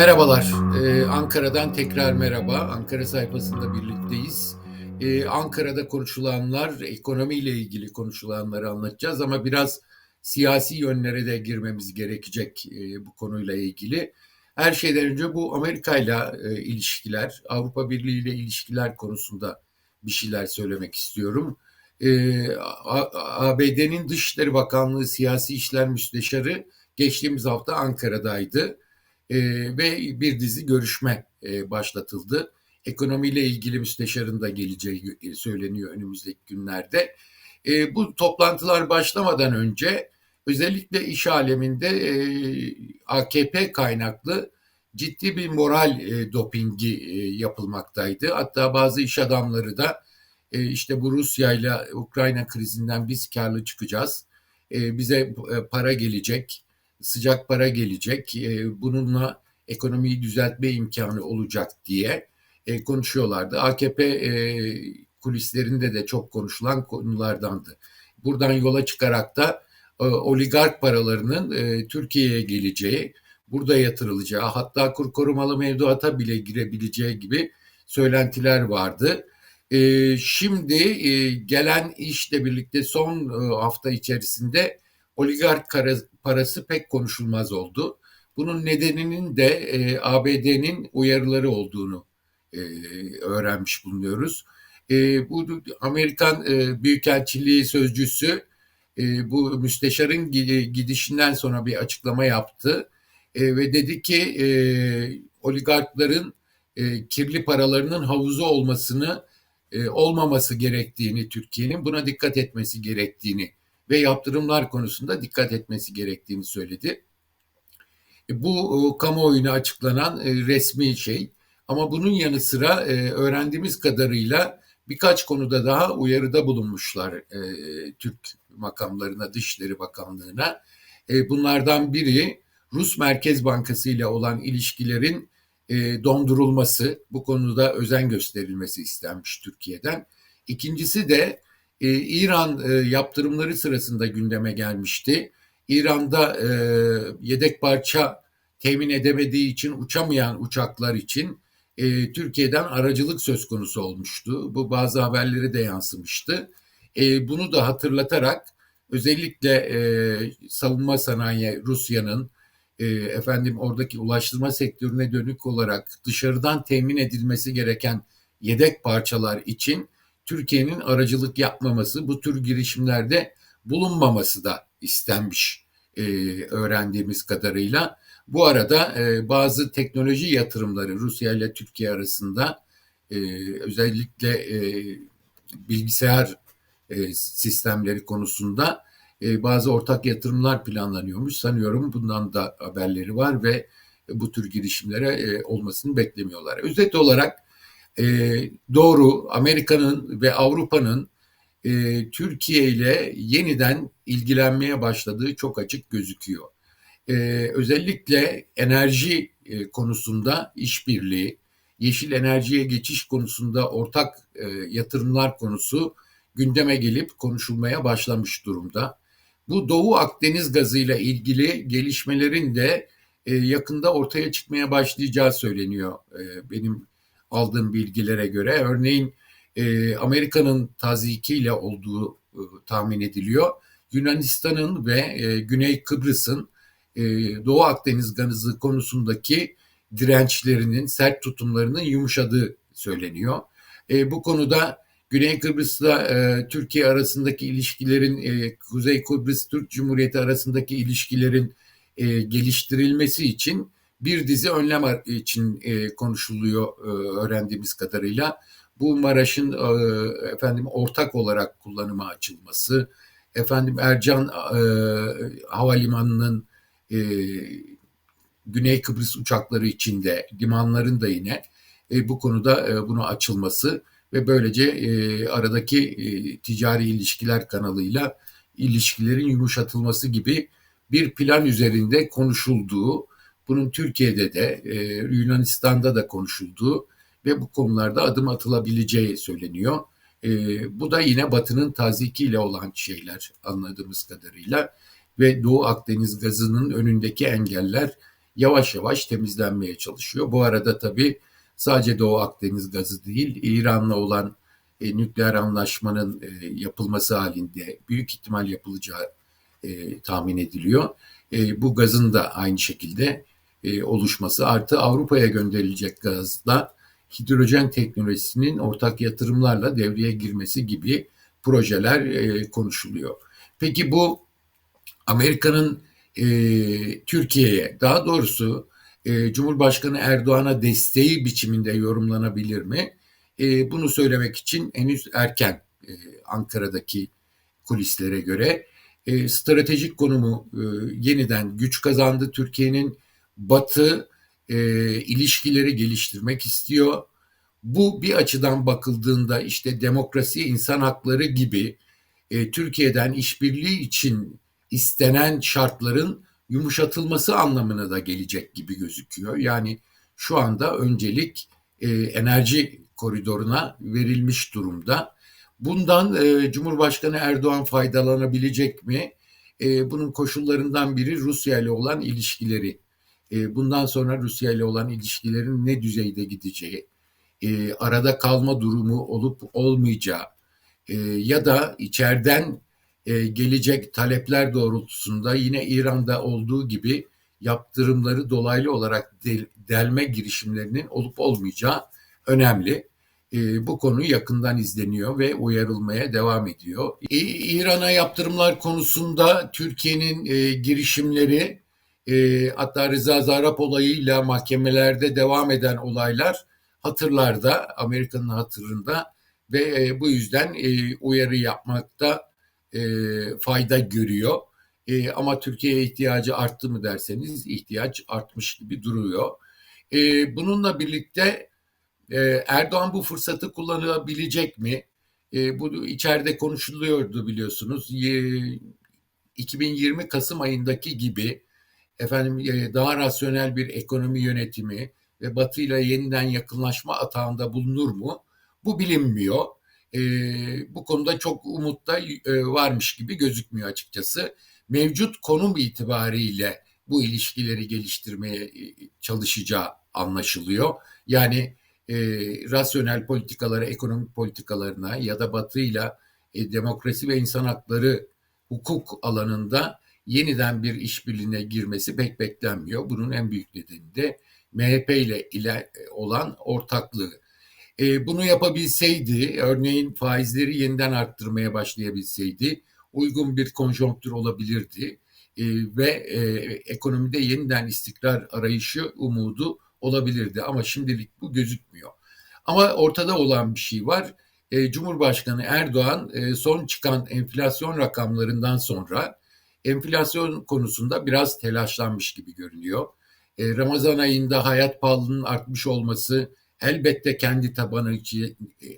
Merhabalar, ee, Ankara'dan tekrar merhaba. Ankara sayfasında birlikteyiz. Ee, Ankara'da konuşulanlar, ekonomiyle ilgili konuşulanları anlatacağız ama biraz siyasi yönlere de girmemiz gerekecek e, bu konuyla ilgili. Her şeyden önce bu Amerika ile e, ilişkiler, Avrupa Birliği ile ilişkiler konusunda bir şeyler söylemek istiyorum. Ee, ABD'nin Dışişleri Bakanlığı Siyasi İşler Müsteşarı geçtiğimiz hafta Ankara'daydı ve bir dizi görüşme e, başlatıldı. Ekonomiyle ilgili müsteşarın da geleceği e, söyleniyor önümüzdeki günlerde. E, bu toplantılar başlamadan önce özellikle iş aleminde AKP kaynaklı ciddi bir moral dopingi yapılmaktaydı. Hatta bazı iş adamları da işte bu Rusya ile Ukrayna krizinden biz karlı çıkacağız. Bize para gelecek sıcak para gelecek, e, bununla ekonomiyi düzeltme imkanı olacak diye e, konuşuyorlardı. AKP e, kulislerinde de çok konuşulan konulardandı. Buradan yola çıkarak da e, oligark paralarının e, Türkiye'ye geleceği, burada yatırılacağı, hatta kur korumalı mevduata bile girebileceği gibi söylentiler vardı. E, şimdi e, gelen işle birlikte son e, hafta içerisinde oligark parası pek konuşulmaz oldu. Bunun nedeninin de e, ABD'nin uyarıları olduğunu e, öğrenmiş bulunuyoruz. E, bu Amerikan e, Büyükelçiliği sözcüsü e, bu müsteşarın gidişinden sonra bir açıklama yaptı e, ve dedi ki e, oligarkların e, kirli paralarının havuzu olmasını e, olmaması gerektiğini Türkiye'nin buna dikkat etmesi gerektiğini ve yaptırımlar konusunda dikkat etmesi gerektiğini söyledi. E, bu e, kamuoyuna açıklanan e, resmi şey ama bunun yanı sıra öğrendiğimiz kadarıyla birkaç konuda daha uyarıda bulunmuşlar Türk makamlarına, Dışişleri Bakanlığı'na. Bunlardan biri Rus Merkez Bankası ile olan ilişkilerin dondurulması, bu konuda özen gösterilmesi istenmiş Türkiye'den. İkincisi de e, İran e, yaptırımları sırasında gündeme gelmişti. İran'da e, yedek parça temin edemediği için uçamayan uçaklar için e, Türkiye'den aracılık söz konusu olmuştu. Bu bazı haberleri de yansımıştı. E, bunu da hatırlatarak özellikle e, savunma sanayi Rusya'nın e, efendim oradaki ulaştırma sektörüne dönük olarak dışarıdan temin edilmesi gereken yedek parçalar için Türkiye'nin aracılık yapmaması, bu tür girişimlerde bulunmaması da istenmiş e, öğrendiğimiz kadarıyla. Bu arada e, bazı teknoloji yatırımları Rusya ile Türkiye arasında e, özellikle e, bilgisayar e, sistemleri konusunda e, bazı ortak yatırımlar planlanıyormuş. Sanıyorum bundan da haberleri var ve bu tür girişimlere e, olmasını beklemiyorlar. Özet olarak e, doğru Amerika'nın ve Avrupa'nın e, Türkiye ile yeniden ilgilenmeye başladığı çok açık gözüküyor. E, özellikle enerji e, konusunda işbirliği, yeşil enerjiye geçiş konusunda ortak e, yatırımlar konusu gündeme gelip konuşulmaya başlamış durumda. Bu Doğu Akdeniz gazıyla ilgili gelişmelerin de e, yakında ortaya çıkmaya başlayacağı söyleniyor e, benim aldığım bilgilere göre. Örneğin e, Amerika'nın tazikiyle olduğu e, tahmin ediliyor. Yunanistan'ın ve e, Güney Kıbrıs'ın e, Doğu Akdeniz gazı konusundaki dirençlerinin, sert tutumlarının yumuşadığı söyleniyor. E, bu konuda Güney Kıbrıs'la e, Türkiye arasındaki ilişkilerin, e, Kuzey Kıbrıs Türk Cumhuriyeti arasındaki ilişkilerin e, geliştirilmesi için bir dizi önlem için e, konuşuluyor e, öğrendiğimiz kadarıyla. Bu Maraş'ın e, efendim ortak olarak kullanıma açılması, efendim Ercan e, Havalimanı'nın e, Güney Kıbrıs uçakları içinde limanların da yine e, bu konuda e, bunu açılması ve böylece e, aradaki e, ticari ilişkiler kanalıyla ilişkilerin yumuşatılması gibi bir plan üzerinde konuşulduğu bunun Türkiye'de de e, Yunanistan'da da konuşulduğu ve bu konularda adım atılabileceği söyleniyor. E, bu da yine Batı'nın tazikiyle olan şeyler anladığımız kadarıyla ve Doğu Akdeniz gazının önündeki engeller yavaş yavaş temizlenmeye çalışıyor. Bu arada tabii sadece Doğu Akdeniz gazı değil, İran'la olan e, nükleer anlaşmanın e, yapılması halinde büyük ihtimal yapılacağı e, tahmin ediliyor. E, bu gazın da aynı şekilde e, oluşması artı Avrupa'ya gönderilecek gazda hidrojen teknolojisinin ortak yatırımlarla devreye girmesi gibi projeler e, konuşuluyor. Peki bu Amerika'nın e, Türkiye'ye daha doğrusu e, Cumhurbaşkanı Erdoğan'a desteği biçiminde yorumlanabilir mi? E, bunu söylemek için henüz erken e, Ankara'daki kulislere göre e, stratejik konumu e, yeniden güç kazandı. Türkiye'nin Batı e, ilişkileri geliştirmek istiyor. Bu bir açıdan bakıldığında işte demokrasi, insan hakları gibi e, Türkiye'den işbirliği için istenen şartların yumuşatılması anlamına da gelecek gibi gözüküyor. Yani şu anda öncelik e, enerji koridoruna verilmiş durumda. Bundan e, Cumhurbaşkanı Erdoğan faydalanabilecek mi? E, bunun koşullarından biri Rusya ile olan ilişkileri. E, bundan sonra Rusya ile olan ilişkilerin ne düzeyde gideceği, e, arada kalma durumu olup olmayacağı e, ya da içeriden e, gelecek talepler doğrultusunda yine İran'da olduğu gibi yaptırımları dolaylı olarak del, delme girişimlerinin olup olmayacağı önemli. Bu konu yakından izleniyor ve uyarılmaya devam ediyor. İran'a yaptırımlar konusunda Türkiye'nin girişimleri e, hatta Rıza Zarrab olayıyla mahkemelerde devam eden olaylar hatırlarda, Amerika'nın hatırında ve e, bu yüzden e, uyarı yapmakta e, fayda görüyor. E, ama Türkiye'ye ihtiyacı arttı mı derseniz ihtiyaç artmış gibi duruyor. E, bununla birlikte e, Erdoğan bu fırsatı kullanabilecek mi? E, bu içeride konuşuluyordu biliyorsunuz. E, 2020 Kasım ayındaki gibi efendim e, daha rasyonel bir ekonomi yönetimi ve Batı ile yeniden yakınlaşma atağında bulunur mu? Bu bilinmiyor. E, bu konuda çok umutta e, varmış gibi gözükmüyor açıkçası. Mevcut konum itibariyle bu ilişkileri geliştirmeye e, çalışacağı anlaşılıyor. Yani e, rasyonel politikalara, ekonomik politikalarına ya da batıyla e, demokrasi ve insan hakları hukuk alanında yeniden bir işbirliğine girmesi pek beklenmiyor. Bunun en büyük nedeni de MHP ile, ile olan ortaklığı. E, bunu yapabilseydi, örneğin faizleri yeniden arttırmaya başlayabilseydi, uygun bir konjonktür olabilirdi e, ve e, ekonomide yeniden istikrar arayışı umudu olabilirdi ama şimdilik bu gözükmüyor. Ama ortada olan bir şey var. E, Cumhurbaşkanı Erdoğan e, son çıkan enflasyon rakamlarından sonra enflasyon konusunda biraz telaşlanmış gibi görünüyor. E, Ramazan ayında hayat pahalılığının artmış olması elbette kendi tabanı e,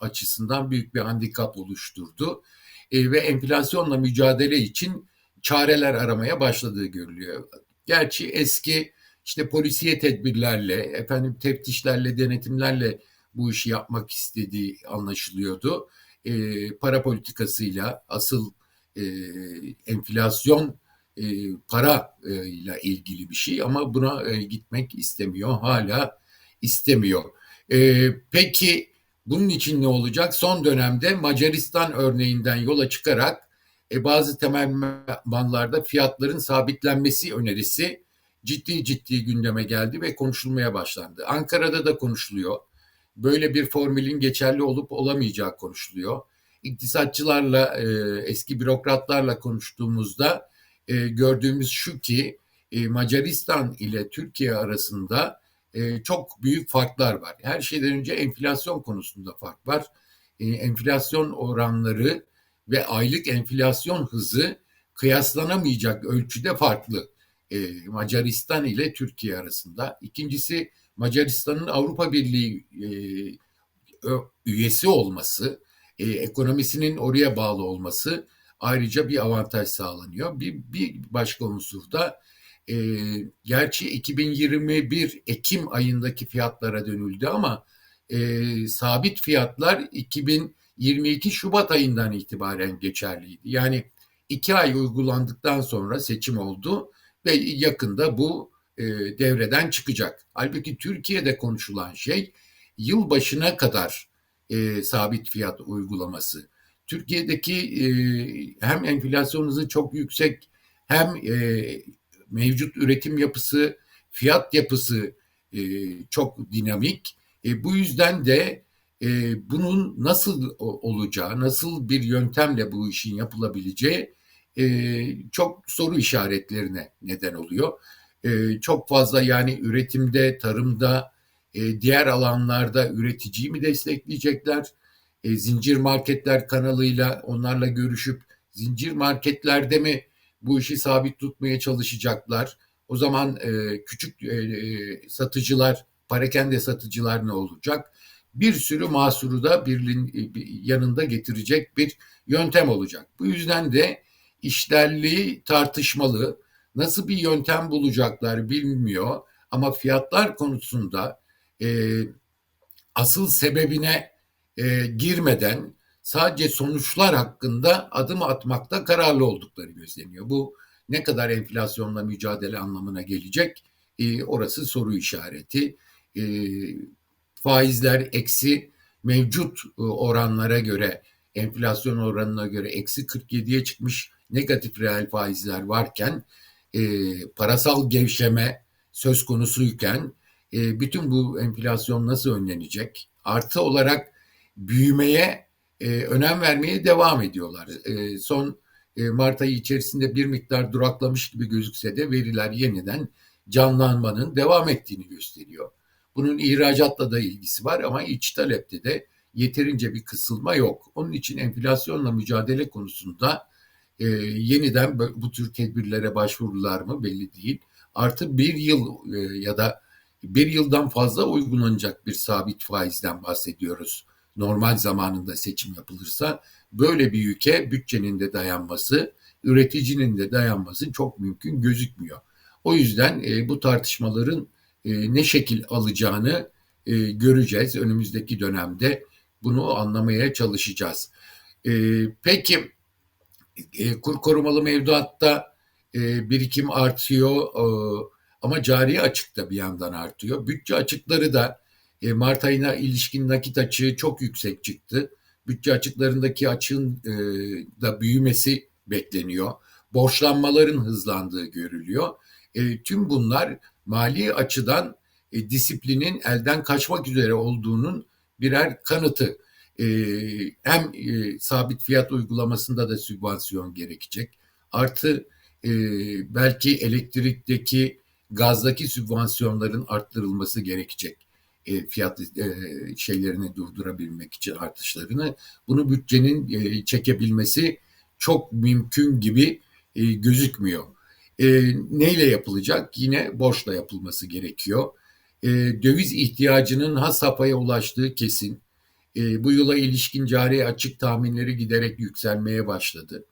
açısından büyük bir handikap oluşturdu. E, ve enflasyonla mücadele için çareler aramaya başladığı görülüyor. Gerçi eski işte polisiye tedbirlerle, efendim teftişlerle, denetimlerle bu işi yapmak istediği anlaşılıyordu. E, para politikasıyla asıl e, enflasyon e, para e, ile ilgili bir şey ama buna e, gitmek istemiyor. Hala istemiyor. E, peki bunun için ne olacak? Son dönemde Macaristan örneğinden yola çıkarak e, bazı temel banlarda fiyatların sabitlenmesi önerisi ciddi ciddi gündeme geldi ve konuşulmaya başlandı. Ankara'da da konuşuluyor. Böyle bir formülün geçerli olup olamayacağı konuşuluyor. İktisatçılarla, e, eski bürokratlarla konuştuğumuzda e, gördüğümüz şu ki e, Macaristan ile Türkiye arasında e, çok büyük farklar var. Her şeyden önce enflasyon konusunda fark var. E, enflasyon oranları ve aylık enflasyon hızı kıyaslanamayacak ölçüde farklı e, Macaristan ile Türkiye arasında. İkincisi Macaristan'ın Avrupa Birliği e, üyesi olması, e, ekonomisinin oraya bağlı olması ayrıca bir avantaj sağlanıyor. Bir, bir başka unsur da e, gerçi 2021 Ekim ayındaki fiyatlara dönüldü ama e, sabit fiyatlar 2022 Şubat ayından itibaren geçerliydi. Yani iki ay uygulandıktan sonra seçim oldu ve yakında bu e, devreden çıkacak. Halbuki Türkiye'de konuşulan şey yıl başına kadar e, sabit fiyat uygulaması. Türkiye'deki e, hem enflasyon hızı çok yüksek hem e, mevcut üretim yapısı, fiyat yapısı e, çok dinamik. E, bu yüzden de e, bunun nasıl olacağı, nasıl bir yöntemle bu işin yapılabileceği e, çok soru işaretlerine neden oluyor. E, çok fazla yani üretimde, tarımda, e, diğer alanlarda üreticiyi mi destekleyecekler? E, zincir marketler kanalıyla onlarla görüşüp zincir marketlerde mi bu işi sabit tutmaya çalışacaklar? O zaman e, küçük satıcılar, parakende satıcılar ne olacak? Bir sürü mahsuru da birliğin yanında getirecek bir yöntem olacak. Bu yüzden de işlerliği tartışmalı. Nasıl bir yöntem bulacaklar bilmiyor ama fiyatlar konusunda e, asıl sebebine e, girmeden sadece sonuçlar hakkında adım atmakta kararlı oldukları gözleniyor. Bu ne kadar enflasyonla mücadele anlamına gelecek e, orası soru işareti. E, faizler eksi mevcut e, oranlara göre enflasyon oranına göre eksi 47'ye çıkmış negatif reel faizler varken e, parasal gevşeme söz konusuyken e, bütün bu enflasyon nasıl önlenecek? Artı olarak büyümeye e, önem vermeye devam ediyorlar. E, son e, Mart ayı içerisinde bir miktar duraklamış gibi gözükse de veriler yeniden canlanmanın devam ettiğini gösteriyor. Bunun ihracatla da ilgisi var ama iç talepte de yeterince bir kısılma yok. Onun için enflasyonla mücadele konusunda e, yeniden bu tür tedbirlere başvururlar mı belli değil. Artı bir yıl e, ya da bir yıldan fazla uygulanacak bir sabit faizden bahsediyoruz. Normal zamanında seçim yapılırsa böyle bir yüke bütçenin de dayanması, üreticinin de dayanması çok mümkün gözükmüyor. O yüzden e, bu tartışmaların e, ne şekil alacağını e, göreceğiz önümüzdeki dönemde. Bunu anlamaya çalışacağız. E, peki e, kur korumalı mevduatta e, birikim artıyor e, ama cari açık da bir yandan artıyor. Bütçe açıkları da e, Mart ayına ilişkin nakit açığı çok yüksek çıktı. Bütçe açıklarındaki açığın e, da büyümesi bekleniyor. Borçlanmaların hızlandığı görülüyor. E, tüm bunlar mali açıdan disiplinin elden kaçmak üzere olduğunun birer kanıtı. Hem sabit fiyat uygulamasında da sübvansiyon gerekecek. Artı belki elektrikteki gazdaki sübvansiyonların arttırılması gerekecek. E, fiyat e, şeylerini durdurabilmek için artışlarını. Bunu bütçenin e, çekebilmesi çok mümkün gibi e, gözükmüyor. E, neyle yapılacak? Yine borçla yapılması gerekiyor. E, döviz ihtiyacının has safhaya ulaştığı kesin. E, bu yıla ilişkin cari açık tahminleri giderek yükselmeye başladı.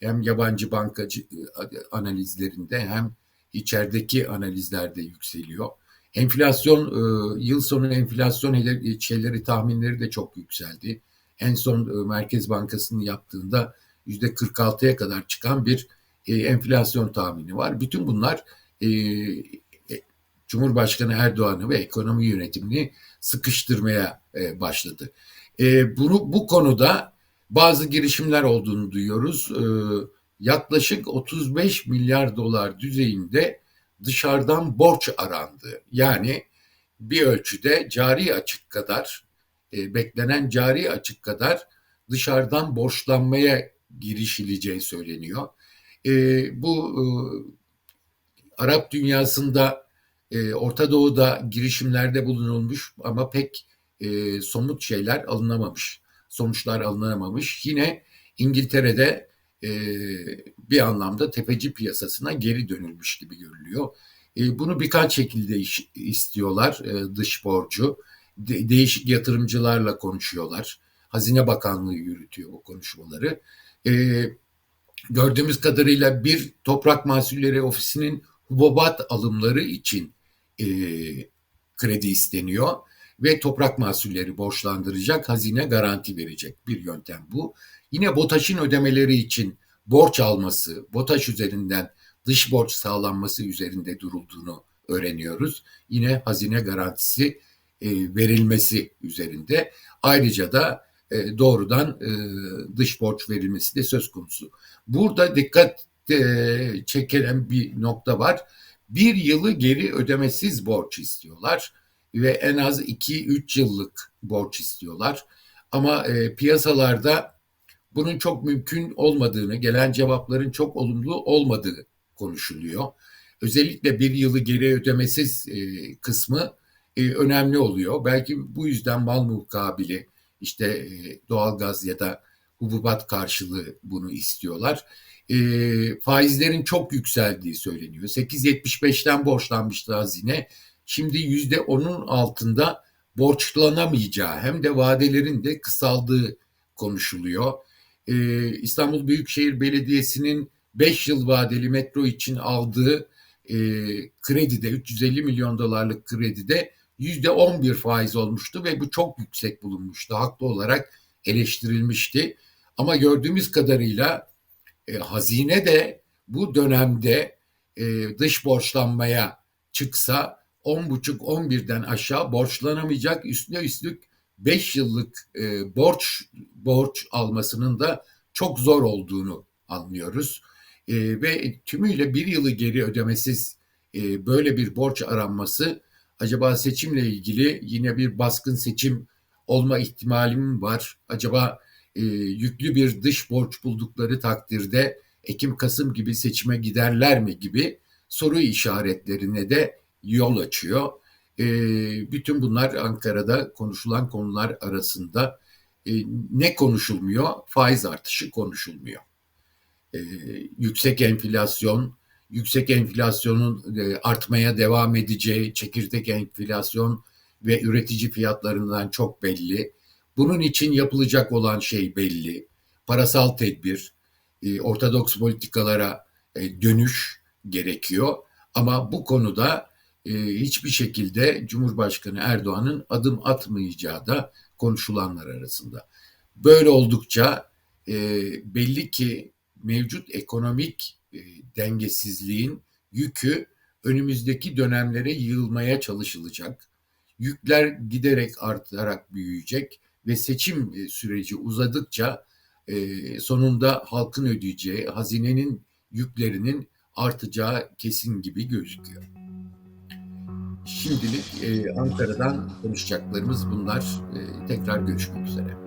Hem yabancı bankacı e, analizlerinde hem içerideki analizlerde yükseliyor. Enflasyon e, yıl sonu enflasyon şeyleri tahminleri de çok yükseldi. En son e, Merkez Bankası'nın yaptığında yüzde 46'ya kadar çıkan bir e, enflasyon tahmini var. Bütün bunlar e, e, Cumhurbaşkanı Erdoğan'ı ve ekonomi yönetimini sıkıştırmaya e, başladı. E, bunu bu konuda bazı girişimler olduğunu duyuyoruz. E, yaklaşık 35 milyar dolar düzeyinde dışarıdan borç arandı. Yani bir ölçüde cari açık kadar e, beklenen cari açık kadar dışarıdan borçlanmaya girişileceği söyleniyor. E, bu e, Arap dünyasında e, Orta Doğu'da girişimlerde bulunulmuş ama pek e, somut şeyler alınamamış, sonuçlar alınamamış. Yine İngiltere'de e, bir anlamda tefeci piyasasına geri dönülmüş gibi görülüyor. E, bunu birkaç şekilde iş, istiyorlar e, dış borcu. De, değişik yatırımcılarla konuşuyorlar. Hazine Bakanlığı yürütüyor bu konuşmaları. E, gördüğümüz kadarıyla bir toprak mahsulleri ofisinin hububat alımları için e, kredi isteniyor ve toprak mahsulleri borçlandıracak, hazine garanti verecek bir yöntem bu. Yine BOTAŞ'ın ödemeleri için borç alması, BOTAŞ üzerinden dış borç sağlanması üzerinde durulduğunu öğreniyoruz. Yine hazine garantisi e, verilmesi üzerinde. Ayrıca da e, doğrudan e, dış borç verilmesi de söz konusu. Burada dikkat çekilen bir nokta var. Bir yılı geri ödemesiz borç istiyorlar ve en az 2-3 yıllık borç istiyorlar. Ama e, piyasalarda bunun çok mümkün olmadığını, gelen cevapların çok olumlu olmadığı konuşuluyor. Özellikle bir yılı geri ödemesiz e, kısmı e, önemli oluyor. Belki bu yüzden mal mukabili, işte e, doğalgaz ya da hububat karşılığı bunu istiyorlar. E, faizlerin çok yükseldiği söyleniyor. 8.75'ten borçlanmıştı hazine. Şimdi yüzde onun altında borçlanamayacağı hem de vadelerin de kısaldığı konuşuluyor. Ee, İstanbul Büyükşehir Belediyesi'nin 5 yıl vadeli metro için aldığı e, kredide 350 milyon dolarlık kredide yüzde 11 faiz olmuştu ve bu çok yüksek bulunmuştu. Haklı olarak eleştirilmişti. Ama gördüğümüz kadarıyla e, hazine de bu dönemde e, dış borçlanmaya çıksa 10,5-11'den aşağı borçlanamayacak. Üstüne üstlük 5 yıllık e, borç borç almasının da çok zor olduğunu anlıyoruz. E, ve tümüyle bir yılı geri ödemesiz e, böyle bir borç aranması acaba seçimle ilgili yine bir baskın seçim olma ihtimali mi var? Acaba e, yüklü bir dış borç buldukları takdirde Ekim-Kasım gibi seçime giderler mi gibi soru işaretlerine de yol açıyor. E, bütün bunlar Ankara'da konuşulan konular arasında e, ne konuşulmuyor? Faiz artışı konuşulmuyor. E, yüksek enflasyon, yüksek enflasyonun e, artmaya devam edeceği, çekirdek enflasyon ve üretici fiyatlarından çok belli. Bunun için yapılacak olan şey belli. Parasal tedbir, e, ortodoks politikalara e, dönüş gerekiyor. Ama bu konuda e, hiçbir şekilde Cumhurbaşkanı Erdoğan'ın adım atmayacağı da konuşulanlar arasında. Böyle oldukça e, belli ki mevcut ekonomik e, dengesizliğin yükü önümüzdeki dönemlere yığılmaya çalışılacak. Yükler giderek artarak büyüyecek ve seçim e, süreci uzadıkça e, sonunda halkın ödeyeceği hazinenin yüklerinin artacağı kesin gibi gözüküyor. Şimdilik Ankara'dan konuşacaklarımız bunlar. Tekrar görüşmek üzere.